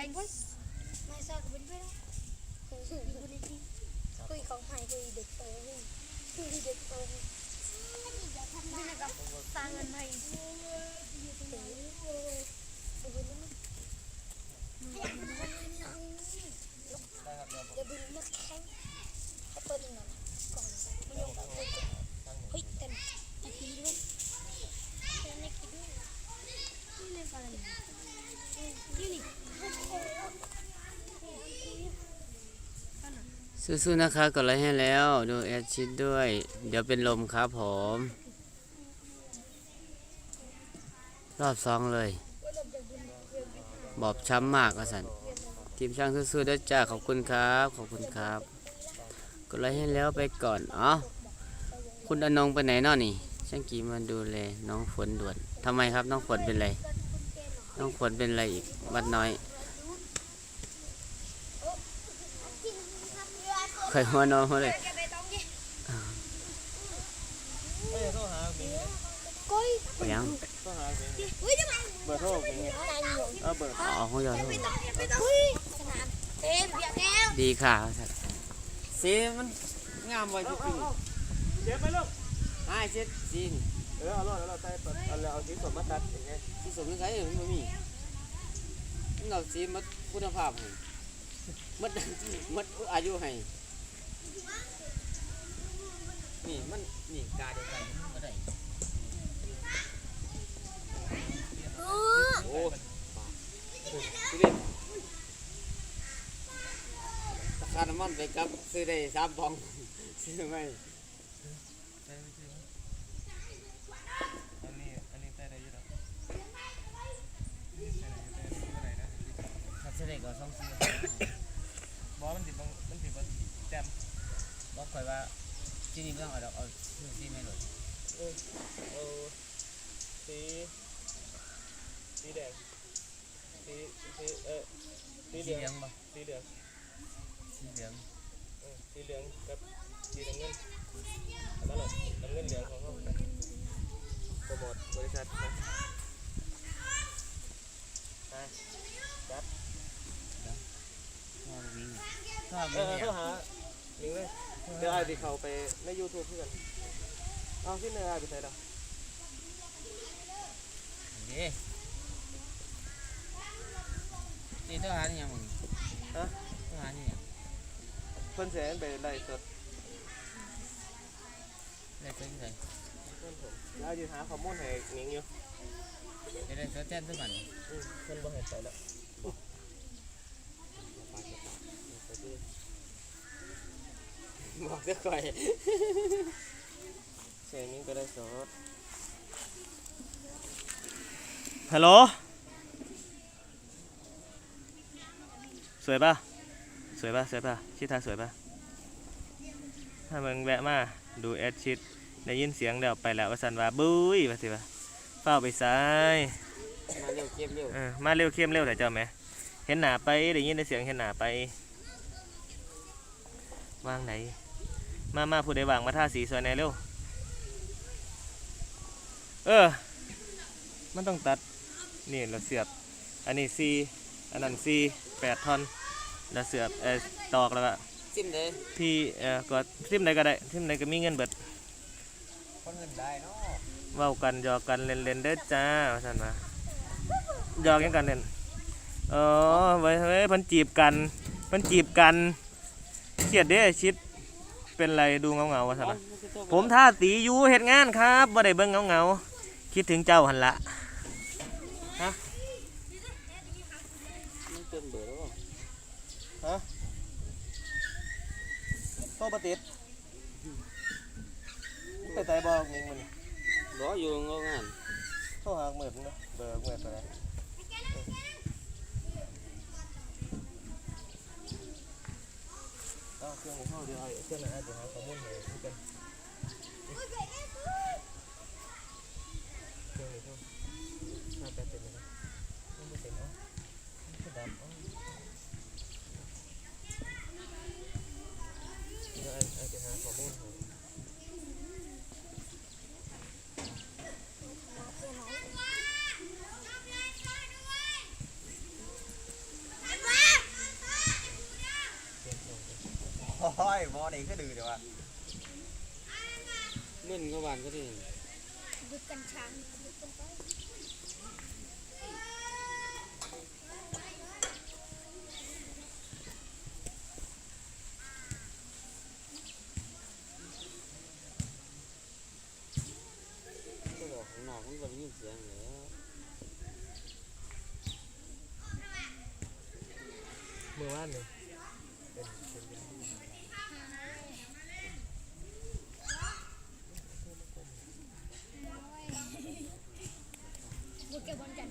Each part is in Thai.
สองแบงค์ไม่ทราบเป็นเพื่อนคุยของใหม่คุยเด็กโตคุยเด็กโตนี่นะครับส สู้ๆนะคะกดไลค์ให้แล้ว ดูแอดชิดด้วย เดี๋ยวเป็นลมครับผม รอบสองเลย บอบช้ำมากอะสันทีมช่างสู้ๆด้วยจ้าขอบคุณครับ ขอบคุณครับ กดไลค์ให้แล้วไปก่อนอ๋อคุณอนงไปไหนนอนี่ ช่างกีมาดูแลน้องฝนด่วนทำไมครับน้องฝนเป็นไร น้องฝนเป็นไรอีกวัดน้อย ใครหัวน้องเขาเลยเอ้ยโทรหาบิงก้อยยังโทรหาบิงเฮ้ยทำไมเบอร์โทรบิงไงอะไรหนูเอาเบอร์อ๋อเขาจะโทษไม่ต้องไม่ต้องเฮ้ยสนามเต็มเบียดแล้วดีค่ะสีมันงามไว้ที่ปีเจ็บไหมลูกไอ้เช็ดสีนเออเอาล่ะเราใส่เอาแล้วเอาสีสดมาตัดอย่างเงี้ยสีสมนิสัยมันบ่มีมันเอาสีมัดคุณภาพให้มัดมัดอายุให้ นี่มันนี่กาเดียวกันมันบ่ได้เออโอ้ดูดิราคาน้ำมันไปกับซื้อได้สามปองซื้อไหมอันนี้อันนี้ใส่ได้อยู่แล้วถ้าซื้อได้ก็สองสี่บอมันติดมันติดมันแจมบอกคอยว่า ที่นี่ไม่ต้องเอาดอกเอาซื้อสีไม่หลดเออเอาสีสีแดงสีสีเออสีสีเหลืเหลือองงบ่สีเหลืองสีเหลืองเออสีเหลืองกับสีน้ำเงินอันนั้นแหละน้ำเงินเหลืองของเขาโปรโมทบริษัทนะไปจัด ชอบวิ่งชอบเอวิ่องเนี่เข้ายหาลิงก์เลย เดี๋ยวไอ้ที่เขาไปใน YouTube เพื่อนเอาที่เนื้อไอ้ไปใส่ดอกดีนี่ทหารยังมึงฮะทหารนี่ยังเพิ่นเสียไปไล่สดได้ตัวยังไงเพื่อนผมแล้วอยู่หาข้อมูลให้หนิงอยู่ได้ได้ตัวแทนตัวมันอืมเพิ่นบ่ให้ใส่แล้ว บอกจะก่อยเสียงนี้ก็ได้สดฮัลโหลสวยป่ะ สวยป่ะ สวยป่ะ ชิทาสวยป่ะ ถ้ามึงแวะมา ดูแอดชิด ได้ยินเสียงเดี๋ยวไปแล้วว่าสันว่าบุ้ยว่าสิว่าเฝ้าไปซ้าย มาเร็วเก็บเร็วเออมาเร็วเข้มเร็วแต่เจ้าไหม เห็นหนาไปได้ยินได้เสียงเห็นหนาไป วางไหน มามาผู้ใดวางมาท่าสีสวยแหน่เร็ว เออ มันต้องตัด นี่เราเสียบ อันนี้ซีอันนั้นซีแปดท่อนเราเสียบเออตอกแล้วก็จิ้มเลยที่เออก็ทิมไหนก็ได้ทิมไหนก็มีเงินเบิดคนเงินได้เนาะเว้ากันหยอกกันเล่นเล่นๆเด้อจ้าว่าซั่นมาหยอกยังกันเล่นอ๋อไว้เฮ้ยเพันจีบกันเพันจีบกันเครียดเด้อชิด เป็นไรดูเงาเงาๆว่าซั่นนะผมท่าตีอยู่เฮ็ดงานครับบ่ได้เบิ่งเงาเงาๆคิดถึงเจ้าหันละมันเติมเบอร์แล้วฮะโตปติดไปไตบอกมิงมันรออยู่งงาน โทรหาเหมือนเนาะเบอร์เหมือนไปแล้ว เอาเครื่องของเขาเดี๋ยวเอาเครื่องนั้นเดี๋ยวหาข้อมูลให้คุยกันเครื่องนี้เท่าห้าแปดเต็มเลยนะไม่เต็มเอ้ามันก็ดับเอ้าเดี๋ยวไอ้ไอ้จะหาข้อมูลให้ หมอนี่ก็ดื้อแต่ว่ามึนก็บานก็ดีหยุดกันช้างหยุดกันไปก็บอกข้างนอกมันก็ได้ยินเสียงแล้วมือว่านนี่หยุดแกบอลกัน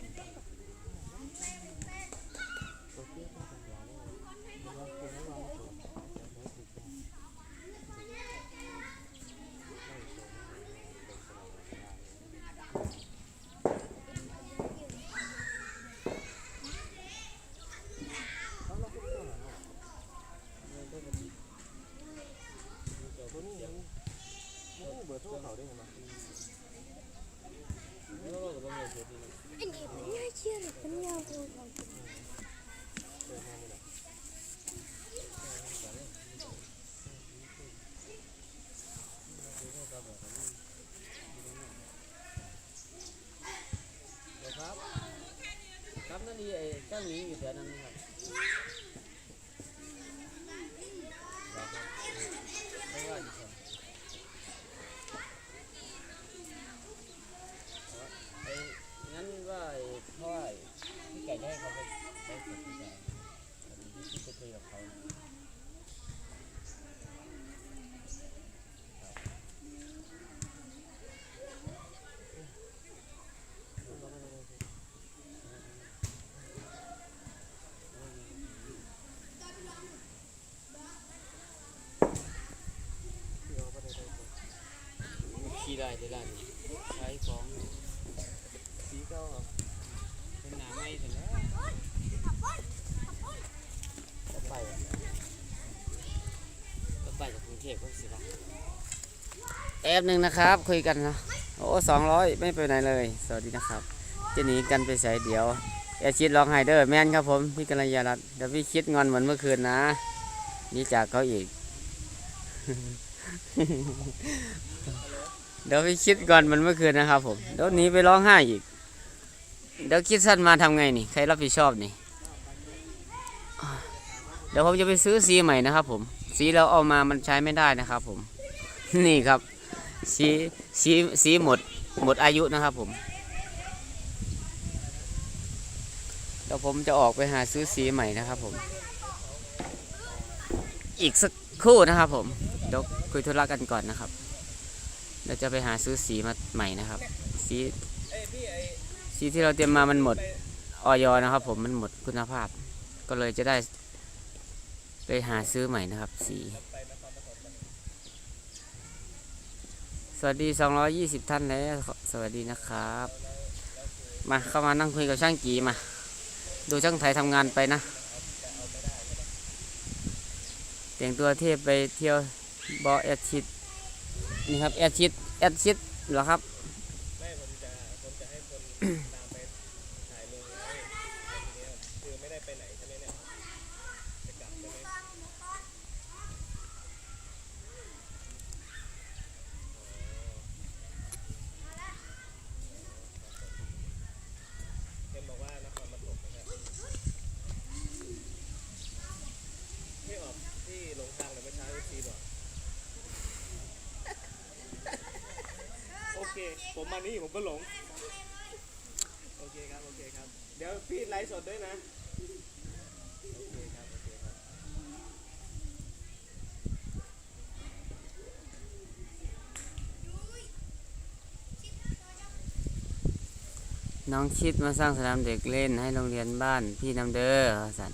ตัวนี้ยังโอ้เบอร์โทรเขาได้ไหม แล้วก็บ่ได้เสียที อันนี้เป็นยาเชื่อหรือเป็นยาพูดของ ครับครับ นั้นนี่ไอ้เจ้าหมีอยู่แถวนั้นครับไม่ว่าอยู่ครับไอ้งั้นว่าไอ้พ่อพี่ไก่ได้เขาไปไปฝึกที่ไหนที่จะคุยกับเขา ได้ที่ร้านใช้ของสีเก้าเป็นหนาไม้เสร็จแล้วก็ไปก็ไปจากกรุงเทพก็สิละแอบหนึ่งนะครับ คุยกันเนาะโอ้สองร้อยไม่ไปไหนเลย สวัสดีนะครับจะหนีกันไปใส่เดี๋ยวแอชิดร้องไฮเดอร์แมนครับผมพี่กัลยารัตเดี๋ยวพี่คิดงอนเหมือนเมื่อคืนนะนี่จากเขาอีก เดี๋ยวพี่คิดก่อนมันเมื่อคืนนะครับผมเดี๋ยวหนีไปร้องไห้อีก เดี๋ยวคิดสั้นมาทำไงนี่ ใครรับผิดชอบนี่ เดี๋ยวผมจะไปซื้อสีใหม่นะครับผม สีเราเอามามันใช้ไม่ได้นะครับผม นี่ครับ สีสีสีหมดหมดอายุนะครับผม เดี๋ยวผมจะออกไปหาซื้อสีใหม่นะครับผม อีกสักครู่นะครับผม เดี๋ยวคุยธุระกันก่อนนะครับ เดี๋ยวจะไปหาซื้อสีมาใหม่นะครับ สีเอ้ยพี่ไอ้สีที่เราเตรียมมามันหมดออยนะครับ ผมมันหมดคุณภาพ ก็เลยจะได้ ไปหาซื้อใหม่นะครับ สี สวัสดี 220 ท่านแล้วสวัสดีนะครับ มาเข้ามานั่งคุยกับช่างกีมา ดูช่างไทยทำงานไปนะแต่งตัวเทพไปเที่ยวบอแอดชิด นี่ครับแอดชิดแอดชิดเหรอครับ ไม่ผมจะผมจะให้คนตามไปถ่ายลงไว้ทีนี้คือไม่ได้ไปไหนใช่ไหมเนี่ยจะกลับใช่ไหมเห็นบอกว่านครปฐมนะครับที่ออกที่หลงทางเลยเมื่อเช้าซีบอก โอเค ผมมานี่ผมก็หลง โอเคครับ โอเคครับ เดี๋ยวพี่ไลฟ์สดด้วยนะ โอเคครับ โอเคครับ น้องชิดมาสร้างสนามเด็กเล่นให้โรงเรียนบ้านพี่น้ำเด้อสัน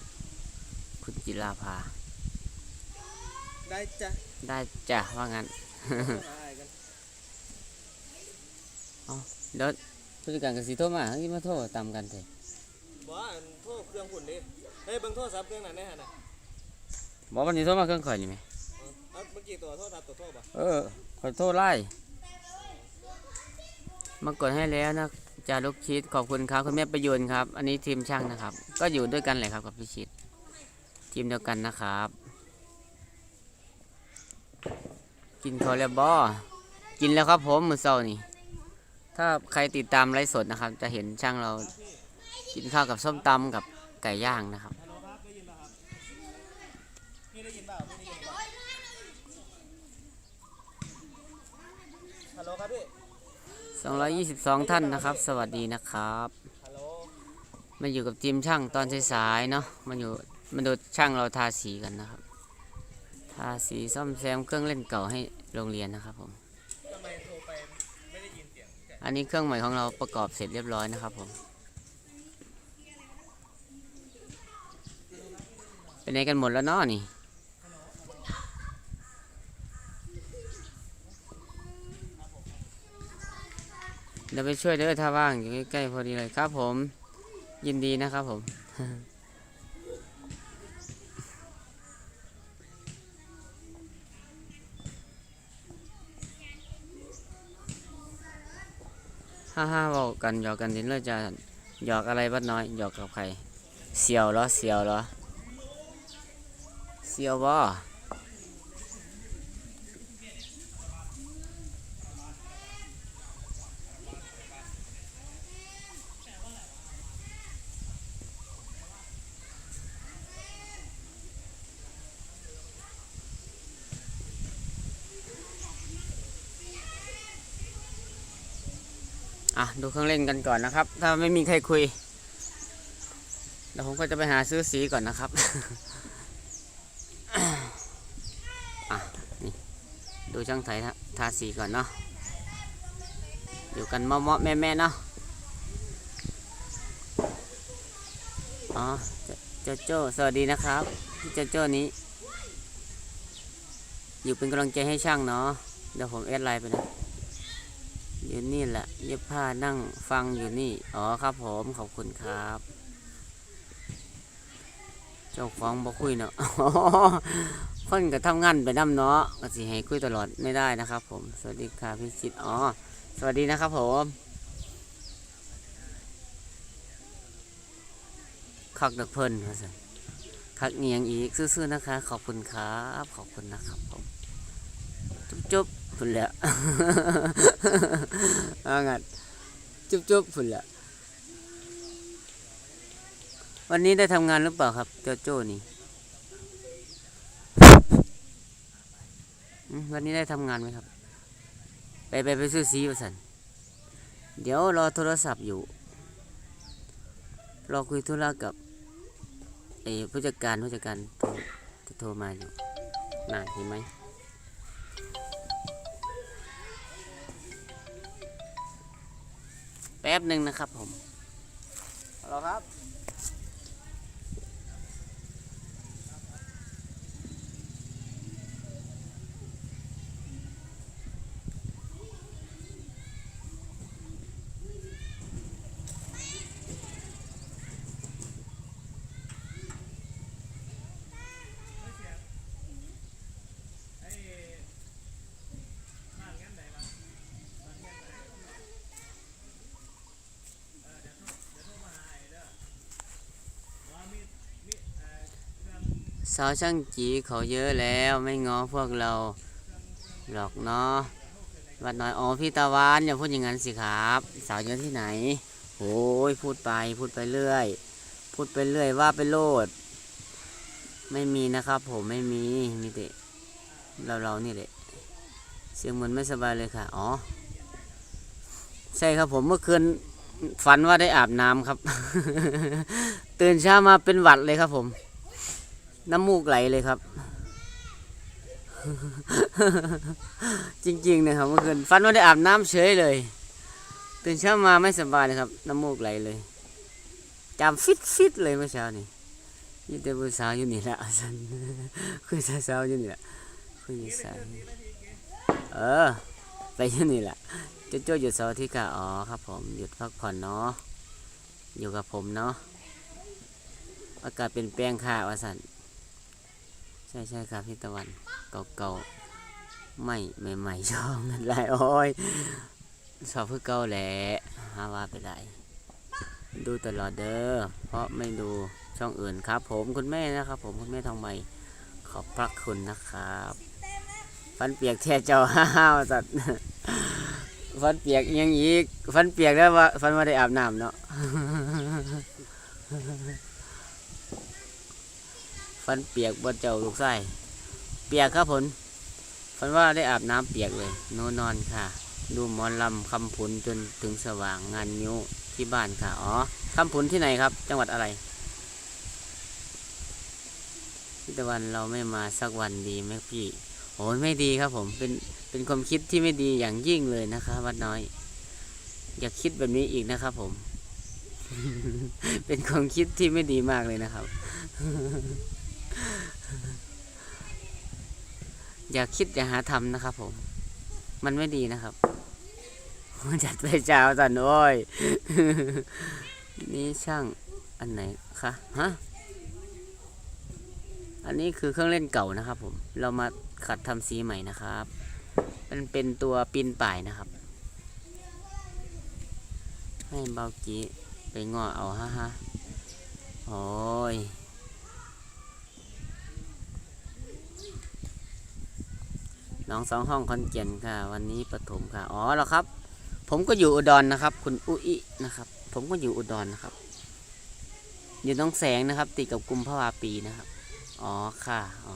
คุณจิราภา ได้จ้ะ ได้จ้ะว่างั้นได้กันเดี๋ยวผู้จัดการกับสีโทรมาที่มาโทรตามกันเถอะบอกว่าโทษเครื่องหุ่นดิเฮ้ยเบิ่งโทษซับเครื่องนั้นแน่ฮะน่ะบอกวันนี้โทรมาเครื่องข่อยนี่ไหมเอาเอาเมื่อกี้ตัวโทษทับตัวโทษป่ะเออขอโทษไล่มากดให้แล้วนะจารุกชิดขอบคุณครับคุณแม่ประยุนครับ อันนี้ทีมช่างนะครับ ก็อยู่ด้วยกันเลยครับกับพี่ชิด ทีมเดียวกันนะครับ กินข้าวแล้วบ่กินแล้วครับผมมื้อเช้านี่ ถ้าใครติดตามไลฟ์สดนะครับ จะเห็นช่างเรากินข้าวกับส้มตำกับไก่ย่างนะครับพี่ได้ยินเปล่าพี่ได้ยินเปล่าฮัลโหลครับพี่222 ท่านนะครับ สวัสดีนะครับฮัลโหลมาอยู่กับทีมช่างตอนสายๆเนาะมาอยู่มาดูช่างเราทาสีกันนะครับ ทาสีซ่อมแซมเครื่องเล่นเก่าให้โรงเรียนนะครับผมทำไมโทรไปไม่ได้ยินเสียงแก อันนี้เครื่องใหม่ของเราประกอบเสร็จเรียบร้อยนะครับผม เป็นไงกันหมดแล้วเนาะนี่ เดี๋ยวไปช่วยเด้อถ้าว่างอยู่ใกล้ๆพอดีเลยครับผม ยินดีนะครับผม ฮ่าฮ่าบอกกันหยอกกันนิดเลยจะหยอกอะไรบ้านน้อยหยอกกับใครเสียวเหรอเสียวเหรอเสียวบ่ ดูเครื่องเล่นกันก่อนนะครับ ถ้าไม่มีใครคุยเดี๋ยวผมก็จะไปหาซื้อสีก่อนนะครับอะนี่ดูช่างไถทาทาสีก่อนเนาะอยู่กันเมาะๆแม่เนาะอ๋อเจเจ้าโจ้สวัสดีนะครับพี่เจ้าโจ้นี้ อยู่เป็นกำลังใจให้ช่างเนาะเดี๋ยวผมแอดไลน์ไปนะ อยู่นี่แหละเย็บผ้านั่งฟังอยู่นี่ อ๋อครับผมขอบคุณครับ เจ้าของบ่คุยเนาะคนก็ทำงานไปน้ำเนาะก็สิให้คุยตลอดไม่ได้นะครับ ผม สวัสดีค่ะพี่ชิดอ๋อ สวัสดีนะครับผมคักดักเพิ่นว่าซั่นคักเนียงอีกซื่อๆนะคะ ขอบคุณครับ ขอบคุณนะครับผม จุ๊บๆ พุ่นแหละอางัดจุ๊บๆพุ่นแหละวันนี้ได้ทำงานหรือเปล่าครับเจ้าโจ้นี่วันนี้ได้ทำงานไหมครับ ไปไปไปซื้อสีประสันเดี๋ยวรอโทรศัพท์อยู่ รอคุยธุระกับไอ้ผู้จัดการผู้จัดการโทรจะโทรมาอยู่น่าเห็นไหม แป๊บหนึ่งนะครับผมเอาละครับ สาวช่างจีเขาเยอะแล้วไม่งอพวกเราหรอกเนาะวัดน้อยอ๋อพี่ตะวันอย่าพูดอย่างนั้นสิครับ สาวเยอะที่ไหนโอ้ยพูดไปพูดไปเรื่อย พูดไปเรื่อยว่าไปโลด ไม่มีนะครับ ผมไม่มีมีแต่เราเรานี่แหละเสียงเหมือนไม่สบายเลยค่ะ อ๋อ ใช่ครับผมเมื่อคืนฝันว่าได้อาบน้ำครับ ตื่นเช้ามาเป็นหวัดเลยครับผม น้ำมูกไหลเลยครับ จริงๆนะครับเมื่อคืนฟันว่าได้อาบน้ำเฉยเลย ตื่นเช้ามาไม่สบายเลยครับ น้ำมูกไหลเลยจำฟิตฟิตเลยเมื่อเช้านี่ยี่แต่ผู้สาวอยู่นี่แหละสันคุยสาวอยู่นี่แหละคุยสาวเออไปอยู่นี่แหละเจ้าโจ้หยุดเสาร์อาที่ค่ะอ๋อครับ ผมหยุดพักผ่อนเนาะอยู่กับผมเนาะอากาศเป็นแปลงค่ะวาสัน ช่ใช่ครับพี่ตะวันเก่าๆไม่ใหม่ๆชอบเงินไรโอ้อยชอบเพื่อเก่าแหละฮาว่าไปได้ดูตลอดเด้อเพราะไม่ดูช่องอื่นครับ ผมคุณแม่นะครับ ผมคุณแม่ทองใหม่ขอบพระคุณนะครับฟันเปียกแท้เจ้าห้าวสัตว์ฟันเปียกอิหยังอีกฟันเปียกแล้วว่าฟันว่าได้อาบน้ำเนาะ ฟันเปียกบนเจ้าลูกไส้เปียกครับผมฟันว่าได้อาบน้ำเปียกเลย โนนอนค่ะ ดูหมอนลำคำผุนจนถึงสว่างงานนิ้วที่บ้านค่ะ อ๋อคำผุนที่ไหนครับ จังหวัดอะไรพี่ตะวันเราไม่มาสักวันดีไหมพี่โอ้ยไม่ดีครับผมเป็นเป็นความคิดที่ไม่ดีอย่างยิ่งเลยนะคะ วัดน้อย อย่าคิดแบบนี้อีกนะครับผม เป็นความคิดที่ไม่ดีมากเลยนะครับ อย่าคิดอย่าหาทำนะครับผม มันไม่ดีนะครับจัดไปเจ้าสันโอ้ย นี่ช่างอันไหนคะฮะ อันนี้คือเครื่องเล่นเก่านะครับผม เรามาขัดทำสีใหม่นะครับ มันเป็นตัวปีนป่ายนะครับ ให้เบาจีไปงอเอาฮะฮะโอ้ย น้องสองห้องคอนเจนค่ะ วันนี้ปฐมค่ะ อ๋อเหรอครับ ผมก็อยู่อุดรนะครับ คุณอุอินะครับ ผมก็อยู่อุดรนะครับ อยู่น้องแสงนะครับ ติดกับกลุ่มภาวาปีนะครับ อ๋อค่ะ อ๋อ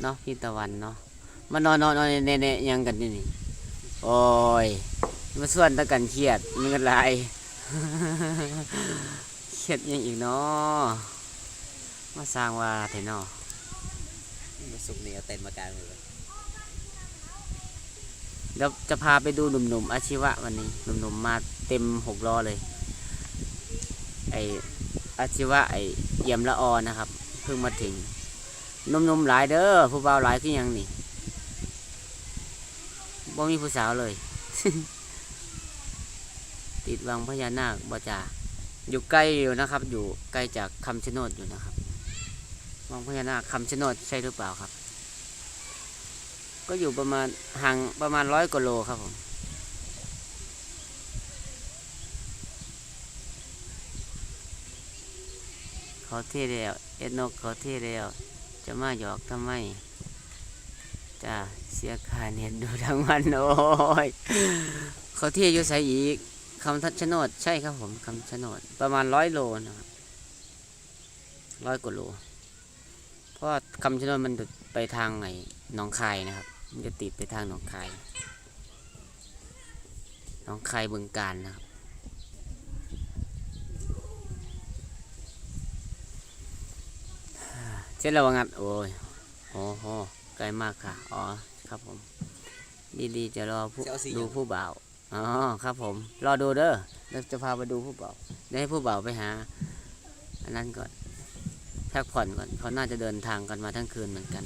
เนาะพี่ตะวันเนาะ มานอนนอนนอนเนเนยังกันนี่นี่ โอ้ย มาส่วนตะกันเครียดมีเงินไรเครียดยังอีกเนาะมาสร้างว่าเถอะเนาสุกร์นี้เอาเต็นท์มากลางเลยเดี๋ยวจะพาไปดูหนุ่มๆอาชีวะวันนี้หนุ่มๆมาเต็มหกล้อเลย ไออาชีวะไอเยี่ยมละออนะครับ เพิ่งมาถึงหนุ่มๆหลายเด้อผู้บ่าวหลายคือหยังนี่บ่มีผู้สาวเลย ติดวังพญานาคบ่จ่าอยู่ใกล้อยู่นะครับ อยู่ใกล้จากคำชะโนดอยู่นะครับ วังพญานาคคำชะโนดใช่หรือเปล่าครับ ก็อยู่ประมาณห่างประมาณร้อยกว่าโลครับผมเขาเที่แล้วเอ็ดนกเขาเที่แล้ว จะมาหยอกทำไมจะเสียค่าเน็ตดูทั้งวันโอ้ยเขาเท่อยู่ใส่อีกคำทัดชะโนดใช่ครับผมคำชะโนดประมาณร้อยโลนะครับร้อยกว่าโล เพราะว่าคำชะโนดมันไปทางไหนหนองคายนะครับ มันจะติดไปทางหนองคายหนองคายบึงการนะครับเช่นเราว่างัดโอ้ยโอ้โหไกลมากค่ะ อ๋อ ครับผม ดีๆ จะรอผู้จะเอาสีดูหยังผู้บ่าว อ๋อ ครับผม รอดูเด้อเราจะพาไปดูผู้บ่าวเดี๋ยวให้ผู้บ่าวไปหา อันนั้นก่อน พักผ่อนก่อนเขาน่าจะเดินทางกันมาทั้งคืนเหมือนกัน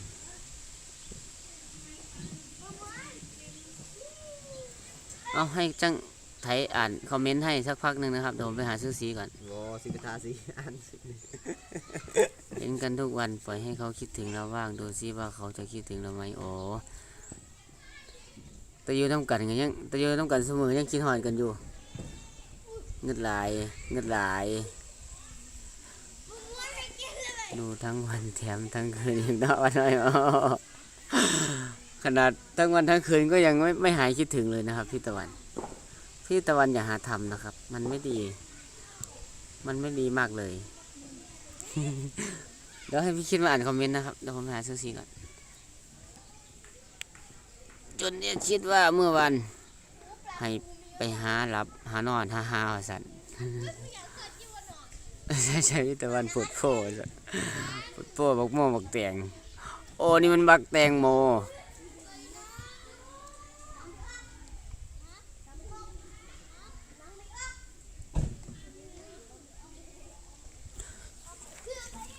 เอาให้จังไทยอ่านคอมเมนต์ให้สักพักหนึ่งนะครับเดี๋ยวผมไปหาซื้อสีก่อนโอ้สิไปทาสีอันสิเห็นกันทุกวันปล่อยให้เขาคิดถึงเราบ้างดูซิว่าเขาจะคิดถึงเราไหมโอ้แตะยูต้องกันกันยังแตะยูต้องกันเสมอยังคิดหอดกันอยู่เงืดหลายเงืดหลาย ดูทั้งวันแถมทั้งคืนยังได้วันน้อยขนาดทั้งวันทั้งคืนก็ยังไม่ไม่หายคิดถึงเลยนะครับ พี่ตะวัน พี่ตะวันอย่าหาทำนะครับ มันไม่ดี มันไม่ดีมากเลย เดี๋ยวให้พี่คิดมาอ่านคอมเมนต์นะครับเดี๋ยวผมหาซื้อสีก่อนจนเนี่ยคิดว่าเมื่อวันให้ไปหาหลับหานอนหาหาว่าสัน ใช่ใช่แต่วันปวดโผล่สันปวดโผล่บักโมบักแตงโอ้นี่มันบักแตงโม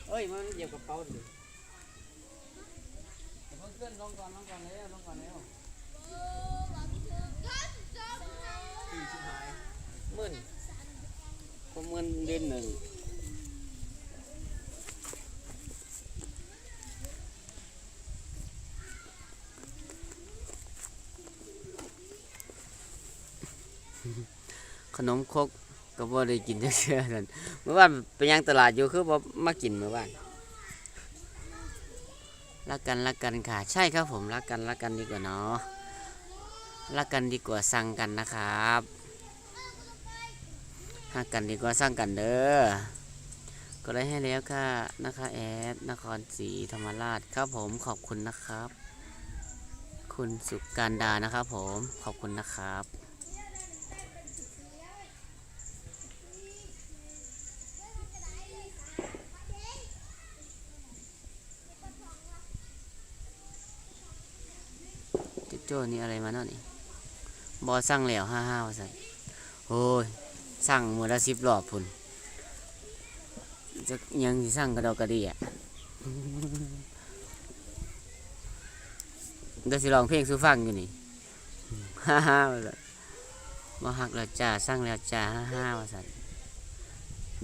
เอ้ยมันเหยียบกระเป๋าดิเพื่อนลงก่อนลงก่อนแล้วลงก่อนแล้วมื่นผมมื่นเดือนหนึ่ง นมครกก็บ่ได้กินเชื่อๆนั่นเมื่อวานไปยังตลาดอยู่คือบ่มากินเมื่อวานรักกันรักกันค่ะ ใช่ครับผมรักกันรักกันดีกว่าเนาะรักกันดีกว่าสั่งกันนะครับรักกันดีกว่าสั่งกันเด้อก็ได้ให้แล้วค่ะนะคะแอดนครศรีธรรมราชครับผมขอบคุณนะครับ คุณสุกการดานะครับผมขอบคุณนะครับ จ้นี่อะไรมาเนาะนี่บอสั่งแล้วห้าห้าว่าสั่นโอ้ยสั่งมือละสิบรอบพุ่นจะยังสิสั่งกระดอกกระดียเดี๋ยวสิร้องเพลงสู่ฟังอยู่นี่ห้าห้าว่าสั่นมาหักแล้วจ้าสั่งแล้วจ้าห้าห้าว่าสั่น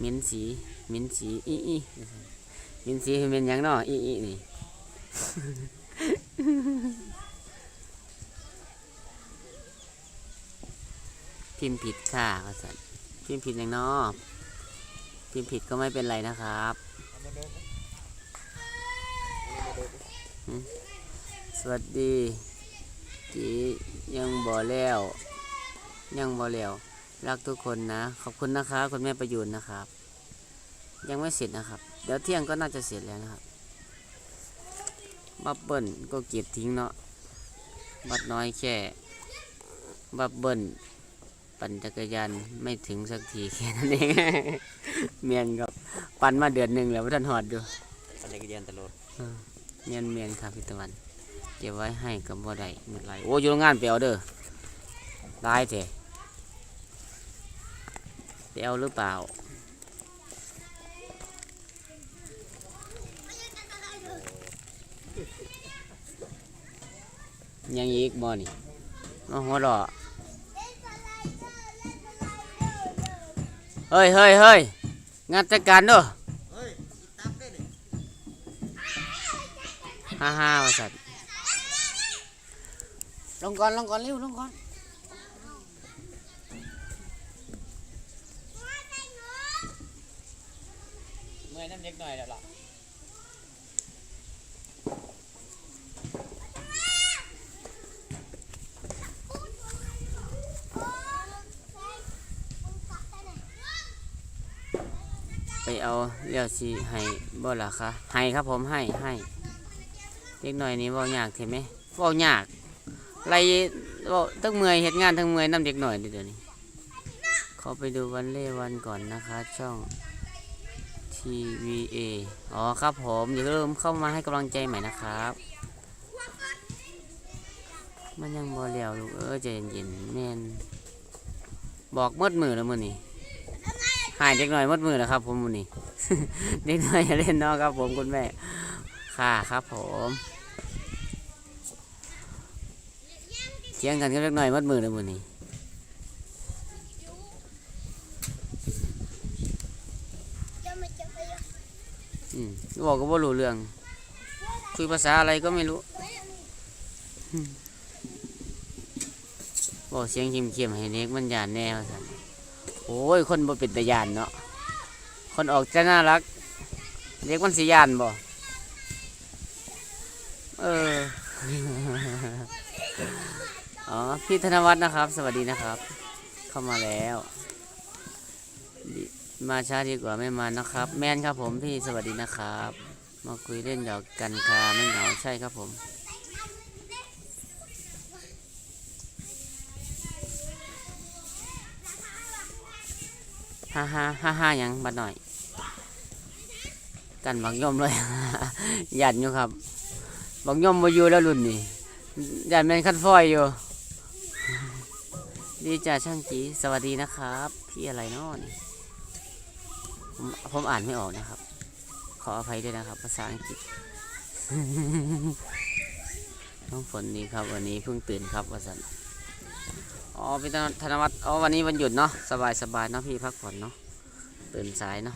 มิ้นสีมิ้นสีอีอีมิ้นสีเป็นยังเนาะอีอีนี่ พิมพ์ผิดค่ะว่าสันพิมพ์ผิดอย่างนอพิมพ์ผิดก็ไม่เป็นไรนะครับหึสวัสดีจียังบ่แล้ว ยังบ่แล้ว รักทุกคนนะ ขอบคุณนะครับคุณแม่ประยุนนะครับ ยังไม่เสร็จนะครับ เดี๋ยวเที่ยงก็น่าจะเสร็จแล้วนะครับบับเบิ้ลก็เก็บทิ้งเนาะบัดน้อยแค่บับเบิ้ล ปั่นจักรยานไม่ถึงสักทีแค่นั้นเอง เมียนครับปั่นมาเดือนหนึ่งแล้วว่าท่านหอดอยู่ปันจักรยานตลอดเมียนเมียนครับพี่ตะวันเก็บไว้ให้กับบ่ได้เมื่อไรโอ้อยู่โรงงานไปเอาเด้อได้เถอะไปเอาหรือเปล่ายังอีกบ่นี่มาหัวเราะ เฮ้ยเฮ้ยเฮ้ยงานจัดการเด้อฮ่าฮ่าว่าสัตว์ลงก่อนลงก่อนเร็วลงก่อนเมื่อยน้ำเล็กหน่อยเดี๋ยวล่ะ เอาเลี้ยวสิให้บ่ล่ะคะให้ครับผมให้ให้เด็กหน่อยนี้เว่ยากเห็นไหมเว่ยากไรเว้าทั้งเมื่อยเฮ็ดงานทั้งเมื่อยน้ำเด็กหน่อยเดี๋ยวนี้ขอไปดูวันเล่วันก่อนนะคะ ช่อง TVA อ๋อครับผมอย่าลืมเข้ามาให้กำลังใจใหม่นะครับ มันยังบ่แล้วลูกเออใจเย็นๆแม่นบอกหมดมือแล้วมือนี้ หายเด็กหน่อยมดมือแล้วครับ ผมมื้อนี้ เด็กน้อยอย่าเล่นนาะครับ ผมคุณแม่ ค่ะครับ ผมเที่ยงกันกับเล็กน้อยมัดมือเลยมือนี้จะมาจะไปอืมบอกก็บ่รู้เรื่อง คุยภาษาอะไรก็ไม่รู้บอกเสียงเข้มๆให้เด็กมันหยานแน่ว่าสัน โอ้ย คนบ่เป็นตาย่านเนาะ คนออกจะน่ารักเด็กมันสิยานบ่ เออ อ๋อ พี่ธนวัฒน์นะครับ สวัสดีนะครับ เข้ามาแล้ว มาช้าดีกว่าไม่มานะครับ แมนครับผมพี่สวัสดีนะครับ มาคุยเล่นหยอกกันค่ะไม่เหงาใช่ครับผม ฮ่าฮ่าฮ่าฮ่ายังบัดหน่อย กันบักย่อมเลยหยัดอยู่ครับบักย่อมมาอยู่แล้วรุ่นนี่หยัดแมนคันฟอยอยู่ ดีจ้าช่างจีสวัสดีนะครับ พี่อะไรเนาะนี่ผมผมอ่านไม่ออกนะครับ ขออภัยด้วยนะครับ ภาษาอังกฤษน้องฝนนี่ครับ วันนี้เพิ่งตื่นครับวันสัน อ๋อพี่ธนวัฒน์อ๋อวันนี้วันหยุดเนาะสบายสบายเนาะพี่พักผ่อนเนาะตื่นสายเนาะ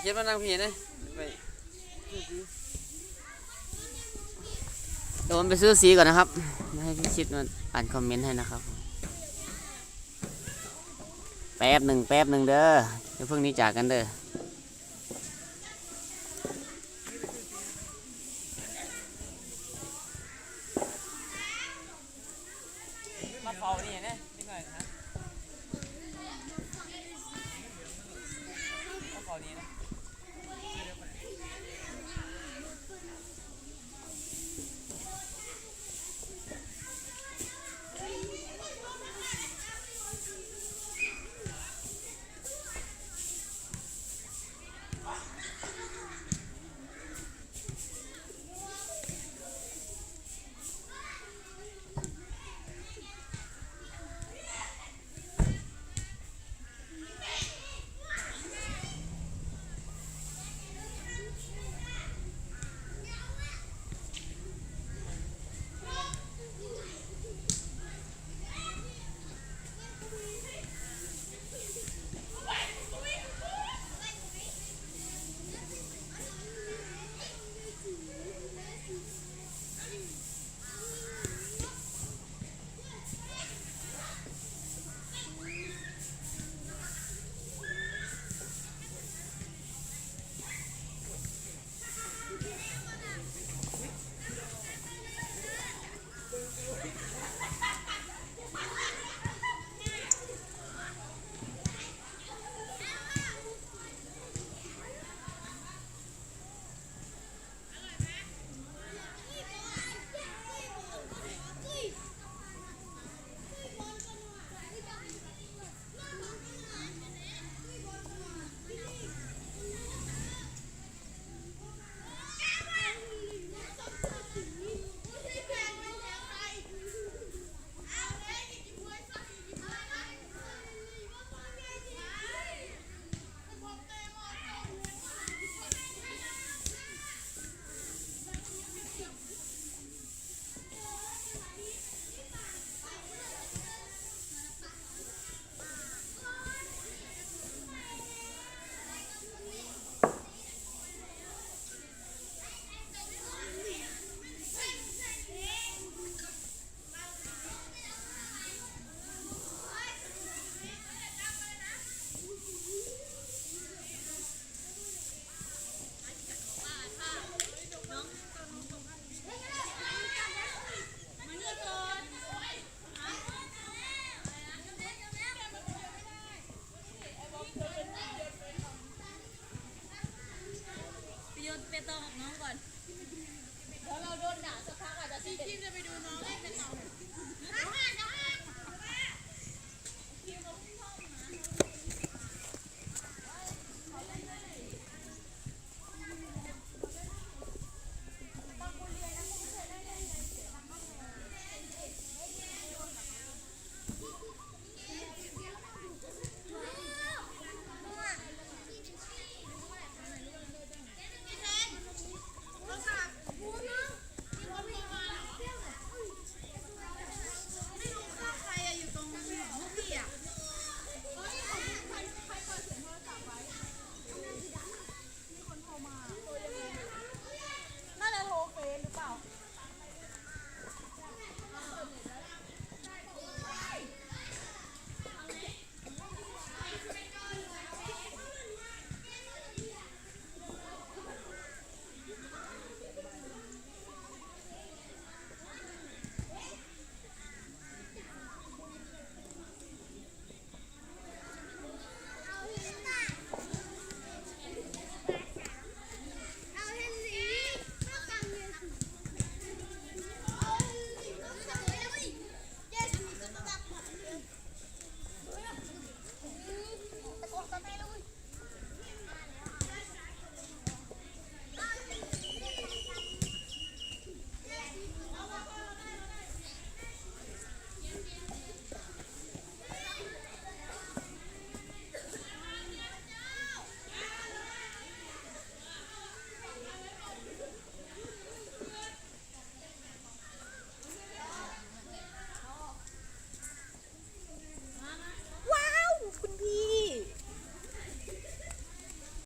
เขียนมานั่งพี่เนี่ไปเดนไปซื้อสีก่อนนะครับ ให้พี่ชิดมาอ่านคอมเมนต์ให้นะครับ แป๊บหนึ่งแป๊บหนึ่งเด้อเดี๋ยวเพิ่งนี้จากกันเด้อ เฝ้นี่เนี่ยนี่ก่อนะ